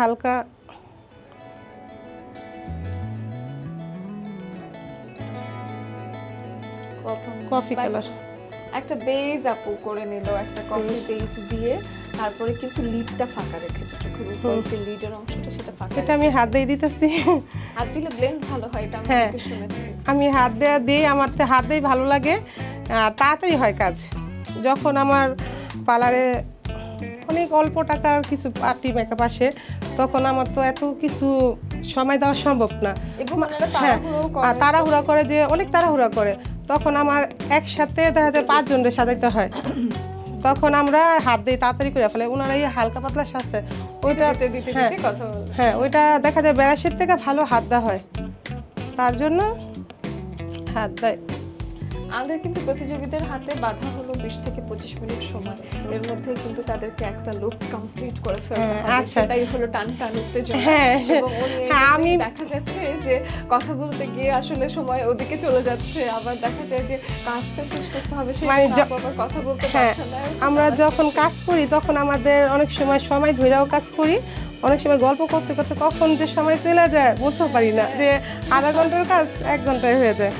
হালকা। Coffee. Colour একটা base আপু করে নিল একটা কফি বেজ দিয়ে তারপরে কিন্তু লিডটা ফাঁকা রেখেছে চোখের উপর যে লিডের অংশটা সেটা ফাঁকা এটা আমি হাত দিয়ে দিতেছি। হাত দিলে ব্লেন্ড ভালো হয় এটা আমি হ্যাঁ। শুনেছি। আমি হাত দেওয়া দিই আমার তো হাত দিয়েই ভালো লাগে। তাড়াতাড়ি হয় কাজ। যখন আমার পার্লারে অনেক অল্প টাকার কিছু পার্টি মেকআপ আসে তখন আমার তো এত কিছু সময় দেওয়া সম্ভব না। হ্যাঁ আর করে। তাড়াহুড়া করে যে অনেক তাড়াহুড়া করে। তখন আমার একসাথে দেখা যায় পাঁচজনকে সাজাইতে হয়। তখন আমরা হাত দিয়ে তাড়াতাড়ি করে ফেলে ওনারা এই হালকা পাতলা সাজছে। ওইটা হ্যাঁ হ্যাঁ ওইটা দেখা যায় বেড়াশের থেকে ভালো হাত দেওয়া হয়। তার জন্য হাত দেয়। আমাদের কিন্তু প্রতিযোগীদের হাতে বাধা হলো বিশ থেকে পঁচিশ মিনিট সময়। এর মধ্যে কিন্তু তাদেরকে একটা লুক কমপ্লিট করে ফেলতে হ্যাঁ, হবে। আচ্ছা। সেটাই হলো টান টান উত্তেজনা। হ্যাঁ, এবং হ্যাঁ, আমি- দেখা যাচ্ছে যে কথা বলতে গিয়ে আসলে সময় ওদিকে চলে যাচ্ছে। আবার দেখা যায় যে কাজটা শেষ করতে হবে সেই মানে আবার কথা বলতে হ্যাঁ পারছে না। আমরা যখন কাজ করি তখন আমাদের অনেক সময় সময় ধরেও কাজ করি। অনেক সময় গল্প করতে করতে কখন যে সময় চলে যায় বুঝতে পারি না যে আধা ঘণ্টার কাজ এক ঘন্টায় হয়ে যায়।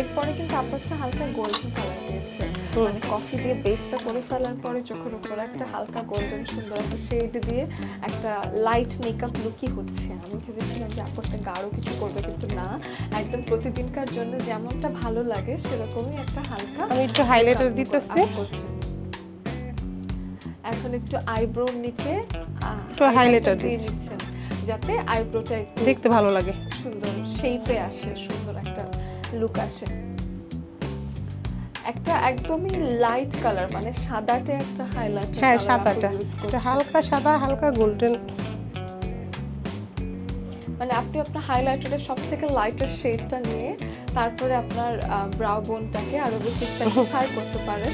এরপরে কিন্তু আপু একটা হালকা গোল্ডেন কালার দিয়েছে। মানে কফি দিয়ে বেসটা করে ফেলার পরে চোখের উপর একটা হালকা গোল্ডেন সুন্দর একটা শেড দিয়ে একটা লাইট মেকআপ লুকই হচ্ছে। আমি ভেবেছিলাম যে আপু একটা গাঢ় কিছু করবে কিন্তু না। একদম প্রতিদিনকার জন্য যেমনটা ভালো লাগে সেরকমই একটা হালকা আমি একটু হাইলাইটার দিতেছি। এখন একটু আইব্রোর নিচে একটু হাইলাইটার দিয়ে। নিচ্ছেন যাতে আইব্রোটা একটু দেখতে ভালো লাগে। সুন্দর শেপে আসে সুন্দর একটা লুক আসে। একটা একদমই লাইট কালার মানে সাদাটে একটা হাইলাইট হ্যাঁ সাদাটা। হালকা সাদা হালকা গোল্ডেন মানে আপনি আপনার হাইলাইটারের সব থেকে লাইটার শেডটা নিয়ে তারপরে আপনার ব্রাউ বোনটাকে আরও বেশি স্পেসিফাই করতে পারেন।